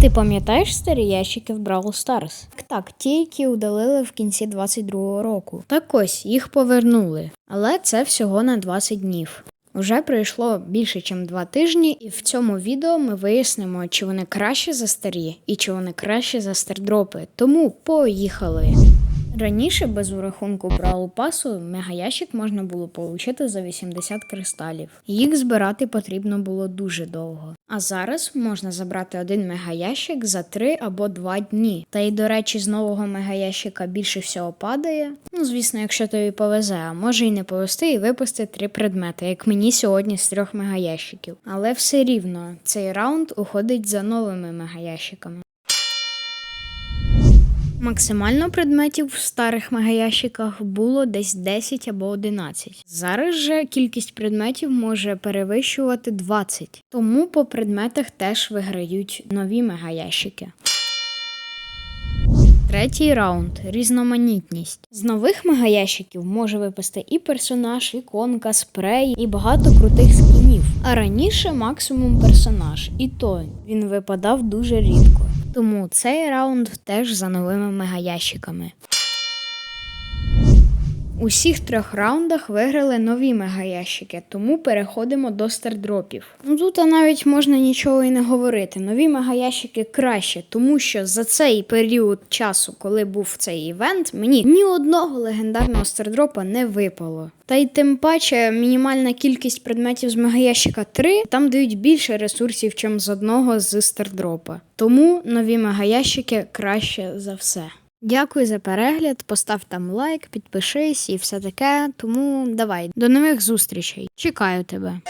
Ти пам'ятаєш старі ящики в Brawl Stars? Так, ті, які удалили в кінці 22-го року. Так ось їх повернули, але це всього на 20 днів. Уже пройшло більше, ніж два тижні, і в цьому відео ми вияснимо, чи вони краще за старі і чи вони краще за стардропи. Тому поїхали! Раніше без урахунку Бравл пасу мегаящик можна було отримати за 80 кристалів. Їх збирати потрібно було дуже довго. А зараз можна забрати один мегаящик за 3 або 2 дні. Та й до речі, з нового мегаящика більше всього падає. Ну, звісно, якщо тобі повезе, а може й не повезти і випусти три предмети, як мені сьогодні з трьох мегаящиків. Але все рівно цей раунд уходить за новими мегаящиками. Максимально предметів в старих мегаящиках було десь 10 або 11. Зараз же кількість предметів може перевищувати 20. Тому по предметах теж виграють нові мегаящики. Третій раунд різноманітність. З нових мегаящиків може випасти і персонаж, іконка, спрей, і багато крутих скінів. А раніше максимум персонаж, і то він випадав дуже рідко. Тому цей раунд теж за новими мегаящиками. У всіх трьох раундах виграли нові мегаящики, тому переходимо до стардропів. Ну тут навіть можна нічого і не говорити. Нові мегаящики краще, тому що за цей період часу, коли був цей івент, мені ні одного легендарного стардропа не випало. Та й тим паче мінімальна кількість предметів з мегаящика 3, там дають більше ресурсів, ніж з одного з стардропа. Тому нові мегаящики краще за все. Дякую за перегляд, постав там лайк, підпишись і все таке. Тому давай, до нових зустрічей. Чекаю тебе.